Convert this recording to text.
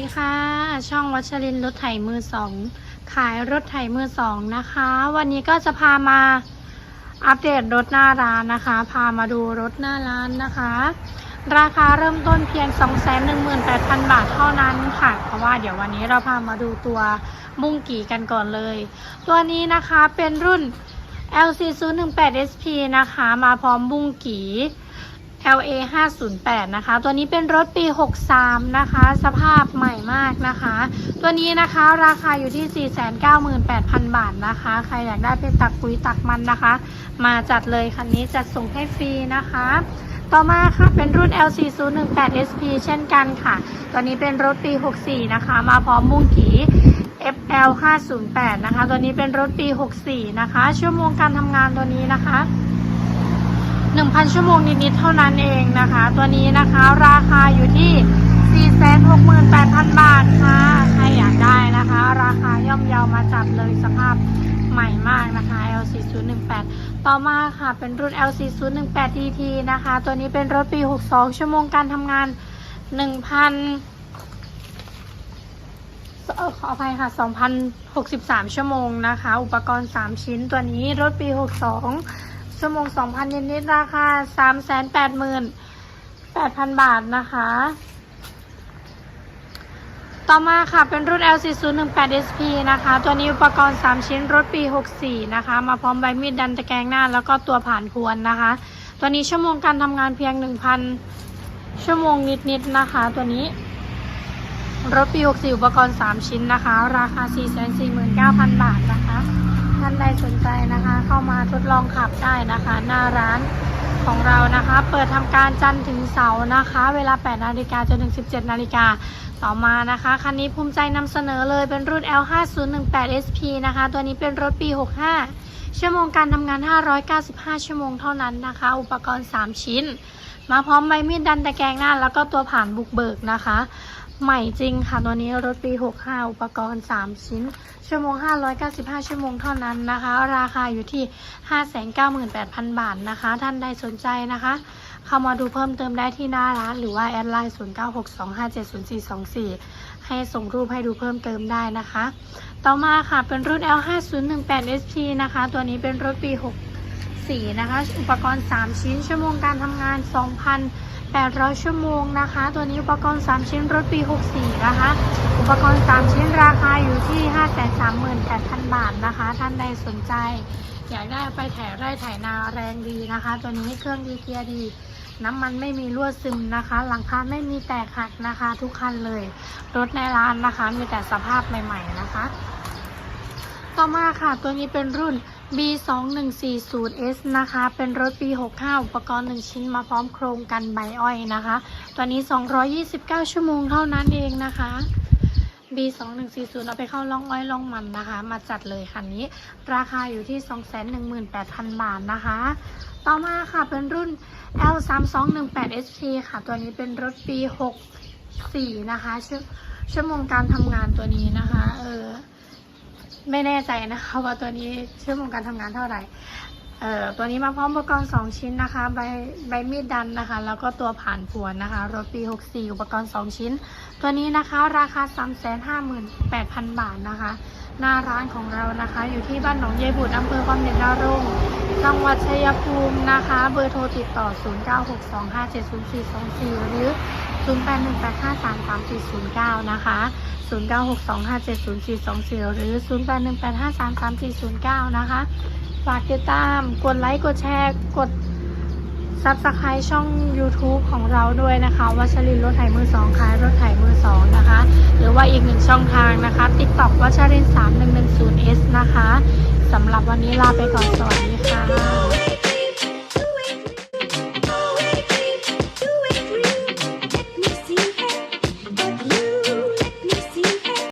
ดีค่ะ ช่องวัชรินทร์รถไถมือสอง ขายรถไถมือสองนะคะ วันนี้ก็จะพามาอัปเดตรถหน้าร้านนะคะ พามาดูรถหน้าร้านนะคะ ราคาเริ่มต้นเพียง 218,000 บาทเท่านั้นค่ะ เพราะว่าเดี๋ยววันนี้เราพามาดูตัวบุ้งกี่กันก่อนเลย ตัวนี้นะคะเป็นรุ่น LC 0 1 8 SP นะคะ มาพร้อมบุ้งกี่ LA 508นะคะ ตัวนี้เป็นรถปี 63 นะคะ สภาพใหม่มากนะคะ ตัวนี้นะคะราคาอยู่ที่ 498,000 บาทนะคะ ใครอยากได้ไปตักปุ๋ยตักมันนะคะ มาจัดเลยคันนี้จัดส่งให้ฟรีนะคะ ต่อมาค่ะเป็นรุ่น LC 0 1 8 SP เช่นกันค่ะ ตัวนี้เป็นรถปี 64 นะคะ มาพร้อมมุ้งกี FL 508นะคะ ตัวนี้เป็นรถปี 64 นะคะ ชั่วโมงการทำงานตัวนี้นะคะ 1,000 ชั่วโมงนิดๆเท่านั้นเองนะคะ ตัวนี้นะคะราคาอยู่ที่ 468,000 บาทค่ะ ใครอยากได้นะคะ ราคาย่อมเยามาจัดเลยสภาพใหม่มากนะคะ L4018 ต่อมาค่ะเป็นรุ่น L4018TT นะคะ ตัวนี้เป็นรถปี 62 ชั่วโมงการทำงาน 1,000ขออภัยค่ะ 2,063 ชั่วโมงนะคะ อุปกรณ์ 3 ชิ้น ตัวนี้รถปี 62 ชั่วโมง2,000นิดๆราคา388,000บาทนะคะ ต่อมาค่ะเป็นรุ่น LC018SP นะคะ ตัวนี้อุปกรณ์ 3 ชิ้นรถปี 64 นะคะ มาพร้อมใบมีดดันตะแกรงหน้า แล้วก็ตัวผ่านพวนนะคะ ตัวนี้ชั่วโมงการทำงานเพียง 1,000 ชั่วโมงนิดๆนะคะ ตัวนี้ รถปี 64 อุปกรณ์ 3 ชิ้นนะคะ ราคา 449,000 บาทนะคะ ท่านใดสนใจนะคะ เข้ามาทดลองขับได้นะคะ หน้าร้านของเรานะคะ เปิดทำการจันทร์ถึงเสาร์นะคะ เวลา 8 นาฬิกาจนถึง 17 นาฬิกาต่อมานะคะ คันนี้ภูมิใจนำเสนอเลยเป็นรุ่น L5018SP นะคะ ตัวนี้เป็นรถปี 65 ชั่วโมงการทำงาน 595 ชั่วโมงเท่านั้นนะคะ อุปกรณ์ 3 ชิ้น มาพร้อมใบมีดดันตะแกรงหน้า แล้วก็ตัวผ่านบุกเบิกนะคะ ใหม่จริงค่ะ ตัวนี้รถปี 65 อุปกรณ์ 3 ชิ้น ชั่วโมง 595 ชั่วโมงเท่านั้นนะคะ ราคาอยู่ที่ 598,000 บาทนะคะ ท่านใดสนใจนะคะ เข้ามาดูเพิ่มเติมได้ที่หน้าร้าน หรือว่าแอดไลน์ 0962570424 ให้ส่งรูปให้ดูเพิ่มเติมได้นะคะ ต่อมาค่ะเป็นรุ่น L5018SP นะคะ ตัวนี้เป็นรถปี 64 นะคะ อุปกรณ์ 3 ชิ้น ชั่วโมงการทำงาน 800 ชั่วโมงนะคะ ตัวนี้อุปกรณ์ 3 ชิ้นรถปี 64 นะคะ อุปกรณ์ 3 ชิ้นราคาอยู่ที่ 538,000 บาทนะคะ ท่านใดสนใจ อยากได้ไปถ่ายไร่ถ่ายนาแรงดีนะคะ ตัวนี้เครื่องดีเกียร์ดี น้ำมันไม่มีรั่วซึมนะคะ หลังคาไม่มีแตกหักนะคะ ทุกคันเลย รถในร้านนะคะ มีแต่สภาพใหม่ ๆ นะคะ ต่อมาค่ะตัวนี้เป็นรุ่น B2140S นะคะ เป็นรถปี 65 อุปกรณ์ 1 ชิ้นมาพร้อมโครงกันใบอ้อยนะคะ ตัวนี้ 229 ชั่วโมงเท่านั้นเองนะคะ B2140 เอาไปเข้าล่องอ้อยล่องมันนะคะ มาจัดเลยคันนี้ ราคาอยู่ที่ 218,000 บาทนะคะ ต่อมาค่ะเป็นรุ่น L3218SP ค่ะ ตัวนี้เป็นรถปี 64 นะคะชชั่วโมงการทำงานตัวนี้นะคะ เออ ไม่แน่ใจนะคะว่าตัวนี้ชั่วโมงการทำงานเท่าไหร่ เอ่อตัวนี้มาพร้อมอุปกรณ์ 2 ชิ้นนะคะ ใบใบมีดดันนะคะ แล้วก็ตัวผ่านพวนนะคะ รถปี 64 อุปกรณ์ 2 ชิ้น ตัวนี้นะคะราคา 358,000 บาทนะคะ หน้าร้านของเรานะคะ อยู่ที่บ้านหนองเยบุตรอำเภอความเด่นดาวรุ่งจังหวัดชัยภูมินะคะ เบอร์โทรติดต่อ 0962570424 หรือ 0818533409 นะคะ 0962570424 หรือ 0818533409 นะคะ ฝากติดตาม กดไลค์ กดแชร์ กดซับสไครต์ช่อง YouTube ของเราด้วยนะคะวัชรินรถไถมือสองขายรถไถมือสองนะคะ หรือว่าอีกหนึ่งช่องทางนะคะ TikTok วัชริน 3110S นะคะสำหรับวันนี้ลาไปก่อน สวัสดีค่ะ